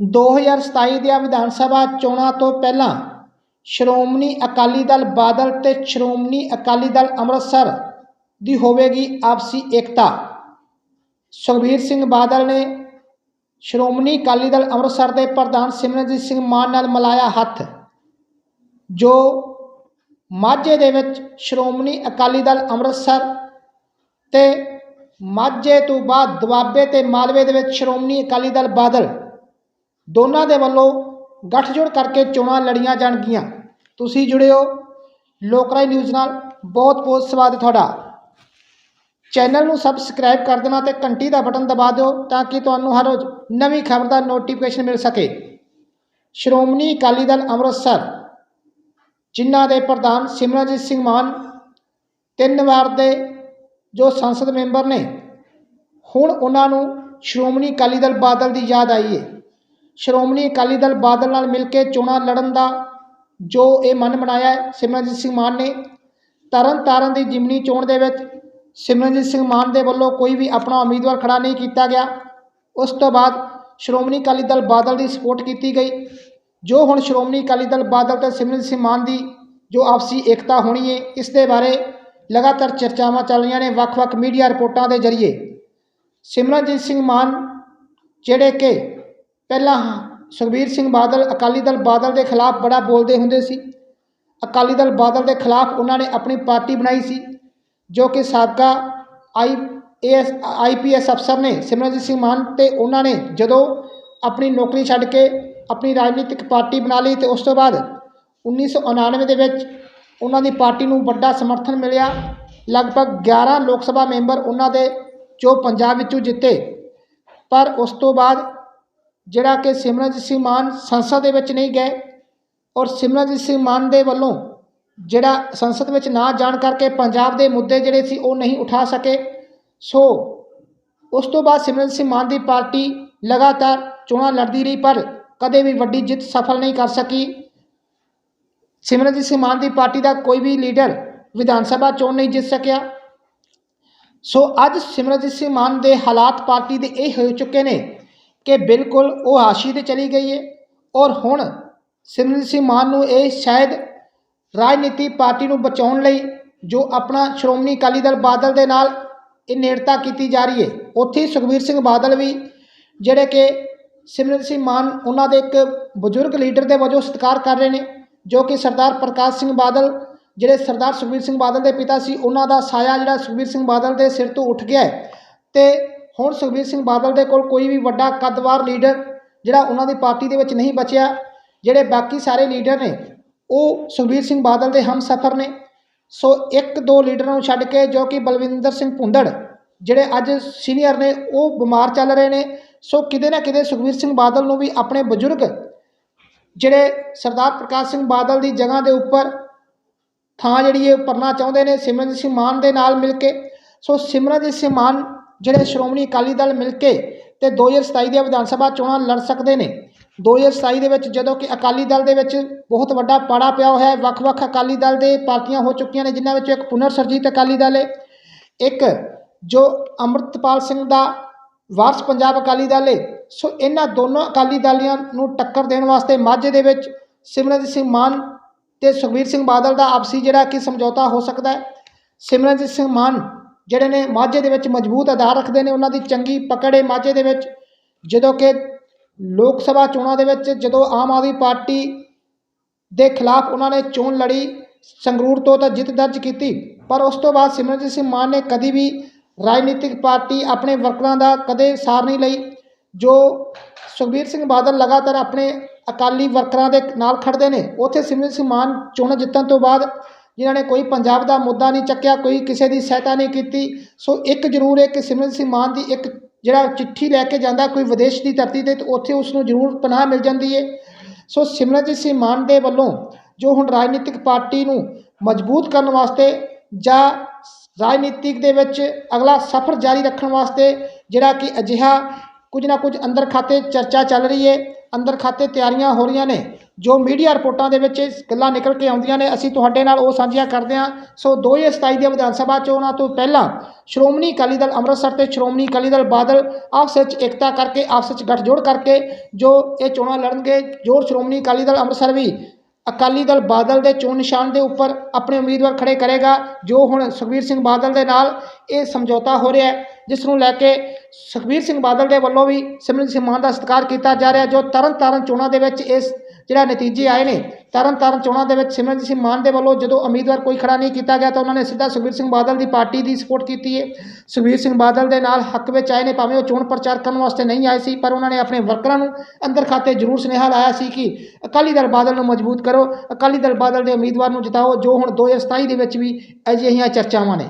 2027 ਦੀਆਂ ਵਿਧਾਨ ਸਭਾ ਚੋਣਾਂ ਤੋਂ ਪਹਿਲਾਂ ਸ਼੍ਰੋਮਣੀ ਅਕਾਲੀ ਦਲ ਬਾਦਲ ਤੇ ਸ਼੍ਰੋਮਣੀ ਅਕਾਲੀ ਦਲ ਅੰਮ੍ਰਿਤਸਰ ਦੀ ਹੋਵੇਗੀ ਆਪਸੀ ਏਕਤਾ। ਸੁਖਬੀਰ ਸਿੰਘ ਬਾਦਲ ਨੇ ਸ਼੍ਰੋਮਣੀ ਅਕਾਲੀ ਦਲ ਅੰਮ੍ਰਿਤਸਰ ਦੇ ਪ੍ਰਧਾਨ ਸਿਮਰਨਜੀਤ ਸਿੰਘ ਮਾਨ ਨਾਲ ਮਿਲਾਇਆ ਹੱਥ, ਜੋ ਮਾਝੇ ਦੇ ਵਿੱਚ ਸ਼੍ਰੋਮਣੀ ਅਕਾਲੀ ਦਲ ਅੰਮ੍ਰਿਤਸਰ ਤੇ ਮਾਝੇ ਤੋਂ ਬਾਅਦ ਦੁਆਬੇ ਤੇ ਮਾਲਵੇ ਦੇ ਵਿੱਚ ਸ਼੍ਰੋਮਣੀ ਅਕਾਲੀ ਦਲ ਬਾਦਲ ਦੋਨਾਂ ਦੇ ਵੱਲੋਂ ਗੱਠਜੋੜ ਕਰਕੇ ਚੋਣਾਂ ਲੜੀਆਂ ਜਾਣਗੀਆਂ। ਤੁਸੀਂ ਜੁੜਿਓ ਲੋਕਰਾਈ ਨਿਊਜ਼ ਨਾਲ। ਬਹੁਤ ਬਹੁਤ ਸਵਾਗਤ ਹੈ ਤੁਹਾਡਾ। ਚੈਨਲ ਨੂੰ ਸਬਸਕ੍ਰਾਈਬ ਕਰ ਦੇਣਾ ਤੇ ਘੰਟੀ ਦਾ ਬਟਨ ਦਬਾ ਦਿਓ ਤਾਂ ਕਿ ਤੁਹਾਨੂੰ ਹਰ ਰੋਜ਼ ਨਵੀਂ ਖਬਰ ਦਾ ਨੋਟੀਫਿਕੇਸ਼ਨ ਮਿਲ ਸਕੇ। ਸ਼੍ਰੋਮਣੀ ਅਕਾਲੀ ਦਲ ਅੰਮ੍ਰਿਤਸਰ, ਜਿਨ੍ਹਾਂ ਦੇ ਪ੍ਰਧਾਨ ਸਿਮਰਨਜੀਤ ਸਿੰਘ ਮਾਨ, ਤਿੰਨ ਵਾਰ ਦੇ ਜੋ ਸੰਸਦ ਮੈਂਬਰ ਨੇ, ਹੁਣ ਉਹਨਾਂ ਨੂੰ ਸ਼੍ਰੋਮਣੀ ਅਕਾਲੀ ਦਲ ਬਾਦਲ ਦੀ ਯਾਦ ਆਈ ਹੈ ਸ਼੍ਰੋਮਣੀ ਅਕਾਲੀ ਦਲ ਬਾਦਲ ਨਾਲ ਮਿਲ ਕੇ ਚੋਣਾਂ ਲੜਨ ਦਾ ਜੋ ਇਹ ਮਨ ਬਣਾਇਆ ਹੈ, ਸਿਮਰਨਜੀਤ ਸਿੰਘ ਮਾਨ ਨੇ, ਤਰਨ ਤਾਰਨ ਦੀ ਜਿਮਨੀ ਚੋਣ ਦੇ ਵਿੱਚ ਸਿਮਰਨਜੀਤ ਸਿੰਘ ਮਾਨ ਦੇ ਵੱਲੋਂ ਕੋਈ ਵੀ ਆਪਣਾ ਉਮੀਦਵਾਰ ਖੜਾ ਨਹੀਂ ਕੀਤਾ ਗਿਆ। ਉਸ ਤੋਂ ਬਾਅਦ ਸ਼੍ਰੋਮਣੀ ਅਕਾਲੀ ਦਲ ਬਾਦਲ ਦੀ ਸਪੋਰਟ ਕੀਤੀ ਗਈ। ਜੋ ਹੁਣ ਸ਼੍ਰੋਮਣੀ ਅਕਾਲੀ ਦਲ ਬਾਦਲ ਤੇ ਸਿਮਰਨਜੀਤ ਸਿੰਘ ਮਾਨ ਦੀ ਜੋ ਆਪਸੀ ਏਕਤਾ ਹੋਣੀ ਹੈ ਇਸ ਦੇ ਬਾਰੇ ਲਗਾਤਾਰ ਚਰਚਾਵਾਂ ਚੱਲ ਰਹੀਆਂ ਨੇ ਵੱਖ-ਵੱਖ ਮੀਡੀਆ ਰਿਪੋਰਟਾਂ ਦੇ ਜ਼ਰੀਏ। ਸਿਮਰਨਜੀਤ ਸਿੰਘ ਮਾਨ, ਜਿਹੜੇ ਕਿ ਪਹਿਲਾਂ ਸੁਖਬੀਰ ਸਿੰਘ ਬਾਦਲ, ਅਕਾਲੀ ਦਲ ਬਾਦਲ ਦੇ ਖਿਲਾਫ ਬੜਾ ਬੋਲਦੇ ਹੁੰਦੇ ਸੀ। ਅਕਾਲੀ ਦਲ ਬਾਦਲ ਦੇ ਖਿਲਾਫ ਉਹਨਾਂ ਨੇ ਆਪਣੀ ਪਾਰਟੀ ਬਣਾਈ ਸੀ, ਜੋ ਕਿ ਸਾਬਕਾ ਆਈ, ਏਐਸ ਆਈਪੀਐਸ ਅਫਸਰ ਨੇ ਸਿਮਰਨਜੀਤ ਸਿੰਘ ਮਾਨ ਤੇ ਉਹਨਾਂ ਨੇ ਜਦੋਂ ਆਪਣੀ ਨੌਕਰੀ ਛੱਡ ਕੇ ਆਪਣੀ ਰਾਜਨੀਤਿਕ ਪਾਰਟੀ ਬਣਾ ਲਈ ਤੇ ਉਸ ਤੋਂ ਬਾਅਦ 1999 ਦੇ ਵਿੱਚ ਉਹਨਾਂ ਦੀ ਪਾਰਟੀ ਨੂੰ ਵੱਡਾ ਸਮਰਥਨ ਮਿਲਿਆ। ਲਗਭਗ 11 ਲੋਕ ਸਭਾ ਮੈਂਬਰ ਉਹਨਾਂ ਦੇ, ਜੋ ਪੰਜਾਬ ਵਿੱਚੋਂ ਜਿੱਤੇ। ਪਰ ਉਸ ਤੋਂ ਬਾਅਦ ਜਿਹੜਾ ਕਿ ਸਿਮਰਨਜੀਤ ਸਿੰਘ ਮਾਨ ਸੰਸਦ ਦੇ ਵਿੱਚ ਨਹੀਂ ਗਏ ਔਰ ਸਿਮਰਨਜੀਤ ਸਿੰਘ ਮਾਨ ਦੇ ਵੱਲੋਂ ਜਿਹੜਾ ਸੰਸਦ ਵਿੱਚ ਨਾ ਜਾਣ ਕਰਕੇ ਪੰਜਾਬ ਦੇ ਮੁੱਦੇ ਜਿਹੜੇ ਸੀ ਉਹ ਨਹੀਂ ਉਠਾ ਸਕੇ। ਸੋ ਉਸ ਤੋਂ ਬਾਅਦ ਸਿਮਰਨਜੀਤ ਸਿੰਘ ਮਾਨ ਦੀ ਪਾਰਟੀ ਲਗਾਤਾਰ ਚੋਣਾਂ ਲੜਦੀ ਰਹੀ, ਪਰ ਕਦੇ ਵੀ ਵੱਡੀ ਜਿੱਤ ਸਫਲ ਨਹੀਂ ਕਰ ਸਕੀ। ਸਿਮਰਨਜੀਤ ਸਿੰਘ ਮਾਨ ਦੀ ਪਾਰਟੀ ਦਾ ਕੋਈ ਵੀ ਲੀਡਰ ਵਿਧਾਨ ਸਭਾ ਚੋਣ ਨਹੀਂ ਜਿੱਤ ਸਕਿਆ। ਸੋ ਅੱਜ ਸਿਮਰਨਜੀਤ ਸਿੰਘ ਮਾਨ ਦੇ ਹਾਲਾਤ ਪਾਰਟੀ ਦੇ ਇਹ ਹੋ ਚੁੱਕੇ ਨੇ ਕਿ ਬਿਲਕੁਲ ਉਹ ਹਾਸ਼ੀ ਤੇ ਚਲੀ ਗਈ ਹੈ ਔਰ ਹੁਣ ਸਿਮਰਨਜੀਤ ਸਿੰਘ ਮਾਨ ਨੂੰ ਇਹ ਸ਼ਾਇਦ ਰਾਜਨੀਤੀ ਪਾਰਟੀ ਨੂੰ ਬਚਾਉਣ ਲਈ ਜੋ ਆਪਣਾ ਸ਼੍ਰੋਮਣੀ ਅਕਾਲੀ ਦਲ ਬਾਦਲ ਦੇ ਨਾਲ ਇਹ ਨੇੜਤਾ ਕੀਤੀ ਜਾ ਰਹੀ ਹੈ ਉੱਥੇ ਸੁਖਬੀਰ ਸਿੰਘ ਬਾਦਲ ਵੀ ਜਿਹੜੇ ਕਿ ਸਿਮਰਨ ਸਿੰਘ ਮਾਨ ਉਹਨਾਂ ਦੇ ਇੱਕ ਬਜ਼ੁਰਗ ਲੀਡਰ ਦੇ ਵਜੋਂ ਸਤਿਕਾਰ ਕਰ ਰਹੇ ਨੇ, ਜੋ ਕਿ ਸਰਦਾਰ ਪ੍ਰਕਾਸ਼ ਸਿੰਘ ਬਾਦਲ, ਜਿਹੜੇ ਸਰਦਾਰ ਸੁਖਬੀਰ ਸਿੰਘ ਬਾਦਲ ਦੇ ਪਿਤਾ ਸੀ, ਉਹਨਾਂ ਦਾ ਸਾਇਆ ਜਿਹੜਾ ਸੁਖਬੀਰ ਸਿੰਘ ਬਾਦਲ ਦੇ ਸਿਰ ਤੋਂ ਉੱਠ ਗਿਆ ਹੈ ਤੇ ਹੁਣ ਸੁਖਬੀਰ ਸਿੰਘ ਬਾਦਲ ਦੇ ਕੋਲ ਕੋਈ ਵੀ ਵੱਡਾ ਕੱਦਵਾਰ ਲੀਡਰ ਜਿਹੜਾ ਉਹਨਾਂ ਦੀ ਪਾਰਟੀ ਦੇ ਵਿੱਚ ਨਹੀਂ ਬਚਿਆ, ਜਿਹੜੇ ਬਾਕੀ ਸਾਰੇ ਲੀਡਰ ਨੇ, ਉਹ ਸੁਖਬੀਰ ਸਿੰਘ ਬਾਦਲ ਦੇ ਹਮਸਫਰ ਨੇ। ਸੋ ਇੱਕ ਦੋ ਲੀਡਰਾਂ ਨੂੰ ਛੱਡ ਕੇ ਜੋ ਕਿ ਬਲਵਿੰਦਰ ਸਿੰਘ ਭੁੰਦੜ ਜਿਹੜੇ ਅੱਜ ਸੀਨੀਅਰ ਨੇ, ਉਹ ਬਿਮਾਰ ਚੱਲ ਰਹੇ ਨੇ। ਸੋ ਕਿਤੇ ਨਾ ਕਿਤੇ ਸੁਖਬੀਰ ਸਿੰਘ ਬਾਦਲ ਨੂੰ ਵੀ ਆਪਣੇ ਬਜ਼ੁਰਗ ਜਿਹੜੇ ਸਰਦਾਰ ਪ੍ਰਕਾਸ਼ ਸਿੰਘ ਬਾਦਲ ਦੀ ਜਗ੍ਹਾ ਦੇ ਉੱਪਰ ਥਾਂ ਜਿਹੜੀ ਇਹ ਭਰਨਾ ਚਾਹੁੰਦੇ ਨੇ, ਸਿਮਰਨਜੀਤ ਸਿੰਘ ਮਾਨ ਦੇ ਨਾਲ ਮਿਲ ਕੇ। ਸੋ ਸਿਮਰਨਜੀਤ ਸਿੰਘ ਮਾਨ ਜਿਹੜੇ ਸ਼੍ਰੋਮਣੀ ਅਕਾਲੀ ਦਲ ਮਿਲ ਕੇ ਤੇ 2027 ਦੀਆਂ ਵਿਧਾਨ ਸਭਾ ਚੋਣਾਂ ਲੜ ਸਕਦੇ ਨੇ 2027 ਦੇ ਵਿੱਚ ਜਦੋਂ ਕਿ ਅਕਾਲੀ ਦਲ ਦੇ ਵਿੱਚ ਬਹੁਤ ਵੱਡਾ ਪਾੜਾ ਪਿਆ ਹੋਇਆ ਹੈ, ਵੱਖ-ਵੱਖ ਅਕਾਲੀ ਦਲ ਦੇ ਪਾਰਟੀਆਂ ਹੋ ਚੁੱਕੀਆਂ ਨੇ, ਜਿਨ੍ਹਾਂ ਵਿੱਚੋਂ ਇੱਕ ਪੁਨਰ ਸਰਜੀਤ ਅਕਾਲੀ ਦਲ ਹੈ, ਇੱਕ ਜੋ ਅੰਮ੍ਰਿਤਪਾਲ ਸਿੰਘ ਦਾ ਵਾਰਸ ਪੰਜਾਬ ਅਕਾਲੀ ਦਲ ਹੈ, ਸੋ ਇਹਨਾਂ ਦੋਨੋਂ ਅਕਾਲੀ ਦਲੀਆਂ ਨੂੰ ਟੱਕਰ ਦੇਣ ਵਾਸਤੇ ਮਾਝੇ ਦੇ ਵਿੱਚ ਸਿਮਰਨਜੀਤ ਸਿੰਘ ਮਾਨ ਤੇ ਸੁਖਬੀਰ ਸਿੰਘ ਬਾਦਲ ਦਾ ਆਪਸੀ ਜਿਹੜਾ ਕਿ ਸਮਝੌਤਾ ਹੋ ਸਕਦਾ ਹੈ। ਸਿਮਰਨਜੀਤ ਸਿੰਘ ਮਾਨ ਜਿਹੜੇ ਨੇ ਮਾਝੇ ਦੇ ਵਿੱਚ ਮਜ਼ਬੂਤ ਆਧਾਰ ਰੱਖਦੇ ਨੇ, ਉਹਨਾਂ ਦੀ ਚੰਗੀ ਪਕੜ ਹੈ ਮਾਝੇ ਦੇ ਵਿੱਚ। ਜਦੋਂ ਕਿ ਲੋਕ ਸਭਾ ਚੋਣਾਂ ਦੇ ਵਿੱਚ ਜਦੋਂ ਆਮ ਆਦਮੀ ਪਾਰਟੀ ਦੇ ਖਿਲਾਫ ਉਹਨਾਂ ਨੇ ਚੋਣ ਲੜੀ, ਸੰਗਰੂਰ ਤੋਂ ਤਾਂ ਜਿੱਤ ਦਰਜ ਕੀਤੀ। ਪਰ ਉਸ ਤੋਂ ਬਾਅਦ ਸਿਮਰਨਜੀਤ ਸਿੰਘ ਮਾਨ ਨੇ ਕਦੀ ਵੀ ਰਾਜਨੀਤਿਕ ਪਾਰਟੀ ਆਪਣੇ ਵਰਕਰਾਂ ਦਾ ਕਦੇ ਸਾਰ ਨਹੀਂ ਲਈ, ਜੋ ਸੁਖਬੀਰ ਸਿੰਘ ਬਾਦਲ ਲਗਾਤਾਰ ਆਪਣੇ ਅਕਾਲੀ ਵਰਕਰਾਂ ਦੇ ਨਾਲ ਖੜਦੇ ਨੇ। ਉੱਥੇ ਸਿਮਰਨਜੀਤ ਸਿੰਘ ਮਾਨ ਚੋਣ ਜਿੱਤਣ ਤੋਂ ਬਾਅਦ ਜਿਨ੍ਹਾਂ ਨੇ ਕੋਈ ਪੰਜਾਬ ਦਾ ਮੁੱਦਾ ਨਹੀਂ ਚੱਕਿਆ, ਕੋਈ ਕਿਸੇ ਦੀ ਸਹਾਇਤਾ ਨਹੀਂ ਕੀਤੀ। ਸੋ ਇੱਕ ਜ਼ਰੂਰ ਹੈ ਕਿ ਸਿਮਰਨ ਸਿੰਘ ਮਾਨ ਦੀ ਇੱਕ ਜਿਹੜਾ ਚਿੱਠੀ ਲੈ ਕੇ ਜਾਂਦਾ, ਕੋਈ ਵਿਦੇਸ਼ ਦੀ ਧਰਤੀ ਤੇ, ਤਾਂ ਉੱਥੇ ਉਸ ਨੂੰ ਜ਼ਰੂਰ ਪਨਾਹ ਮਿਲ ਜਾਂਦੀ ਹੈ ਸੋ ਸਿਮਰਨਜੀਤ ਸਿੰਘ ਮਾਨ ਦੇ ਵੱਲੋਂ ਜੋ ਹੁਣ ਰਾਜਨੀਤਿਕ ਪਾਰਟੀ ਨੂੰ ਮਜ਼ਬੂਤ ਕਰਨ ਵਾਸਤੇ ਜਾਂ ਰਾਜਨੀਤਿਕ ਦੇ ਵਿੱਚ ਅਗਲਾ ਸਫ਼ਰ ਜਾਰੀ ਰੱਖਣ ਵਾਸਤੇ ਜਿਹੜਾ ਕਿ ਅਜਿਹਾ ਕੁਝ ਨਾ ਕੁਝ ਅੰਦਰ ਖਾਤੇ ਚਰਚਾ ਚੱਲ ਰਹੀ ਹੈ ਅੰਦਰ ਖਾਤੇ ਤਿਆਰੀਆਂ ਹੋ ਰਹੀਆਂ ਨੇ ਜੋ ਮੀਡੀਆ ਰਿਪੋਰਟਾਂ ਦੇ ਵਿੱਚ ਇਹ ਗੱਲਾਂ ਨਿਕਲ ਕੇ ਆਉਂਦੀਆਂ ਨੇ, ਅਸੀਂ ਤੁਹਾਡੇ ਨਾਲ ਉਹ ਸਾਂਝੀਆਂ ਕਰਦੇ ਹਾਂ। ਸੋ 2027 ਦੀਆਂ ਵਿਧਾਨ ਸਭਾ ਚੋਣਾਂ ਤੋਂ ਪਹਿਲਾਂ ਸ਼੍ਰੋਮਣੀ ਅਕਾਲੀ ਦਲ ਅੰਮ੍ਰਿਤਸਰ ਤੇ ਸ਼੍ਰੋਮਣੀ ਅਕਾਲੀ ਦਲ ਬਾਦਲ ਆਪਸ ਵਿੱਚ ਇਕਤਾ ਕਰਕੇ, ਆਪਸ ਵਿੱਚ ਗੱਠਜੋੜ ਕਰਕੇ ਜੋ ਇਹ ਚੋਣਾਂ ਲੜਨਗੇ, ਜੋ ਸ਼੍ਰੋਮਣੀ ਅਕਾਲੀ ਦਲ ਅੰਮ੍ਰਿਤਸਰ ਵੀ ਅਕਾਲੀ ਦਲ ਬਾਦਲ ਦੇ ਚੋਣ ਨਿਸ਼ਾਨ ਦੇ ਉੱਪਰ ਆਪਣੇ ਉਮੀਦਵਾਰ ਖੜੇ ਕਰੇਗਾ, ਜੋ ਹੁਣ ਸੁਖਬੀਰ ਸਿੰਘ ਬਾਦਲ ਦੇ ਨਾਲ ਇਹ ਸਮਝੌਤਾ ਹੋ ਰਿਹਾ ਹੈ, ਜਿਸ ਨੂੰ ਲੈ ਕੇ ਸੁਖਬੀਰ ਸਿੰਘ ਬਾਦਲ ਦੇ ਵੱਲੋਂ ਵੀ ਸਿਮਰਨ ਸਿੰਘ ਮਾਨ ਦਾ ਸਤਿਕਾਰ ਕੀਤਾ ਜਾ ਰਿਹਾ, ਜੋ ਤਰਨ ਤਾਰਨ ਚੋਣਾਂ ਦੇ ਵਿੱਚ ਇਸ ਜਿਹੜਾ ਨਤੀਜੇ ਆਏ ਨੇ ਤਰਨ ਤਾਰਨ ਚੋਣਾਂ ਦੇ ਵਿੱਚ ਸਿਮਰਨਜੀਤ ਸਿੰਘ ਮਾਨ ਦੇ ਵੱਲੋਂ ਜਦੋਂ ਉਮੀਦਵਾਰ ਕੋਈ ਖੜਾ ਨਹੀਂ ਕੀਤਾ ਗਿਆ ਤਾਂ ਉਹਨਾਂ ਨੇ ਸਿੱਧਾ ਸੁਖਬੀਰ ਸਿੰਘ ਬਾਦਲ ਦੀ ਪਾਰਟੀ ਦੀ ਸਪੋਰਟ ਕੀਤੀ ਹੈ। ਸੁਖਬੀਰ ਸਿੰਘ ਬਾਦਲ ਦੇ ਨਾਲ ਹੱਕ ਵਿੱਚ ਆਏ ਨੇ, ਭਾਵੇਂ ਉਹ ਚੋਣ ਪ੍ਰਚਾਰ ਕਰਨ ਵਾਸਤੇ ਨਹੀਂ ਆਏ ਸੀ, ਪਰ ਉਹਨਾਂ ਨੇ ਆਪਣੇ ਵਰਕਰਾਂ ਨੂੰ ਅੰਦਰ ਖਾਤੇ ਜ਼ਰੂਰ ਸੁਨੇਹਾ ਲਾਇਆ ਸੀ ਕਿ ਅਕਾਲੀ ਦਲ ਬਾਦਲ ਨੂੰ ਮਜ਼ਬੂਤ ਕਰੋ, ਅਕਾਲੀ ਦਲ ਬਾਦਲ ਦੇ ਉਮੀਦਵਾਰ ਨੂੰ ਜਿਤਾਓ, ਜੋ ਹੁਣ 2027 ਦੇ ਵਿੱਚ ਵੀ ਅਜਿਹੀਆਂ ਚਰਚਾਵਾਂ ਨੇ।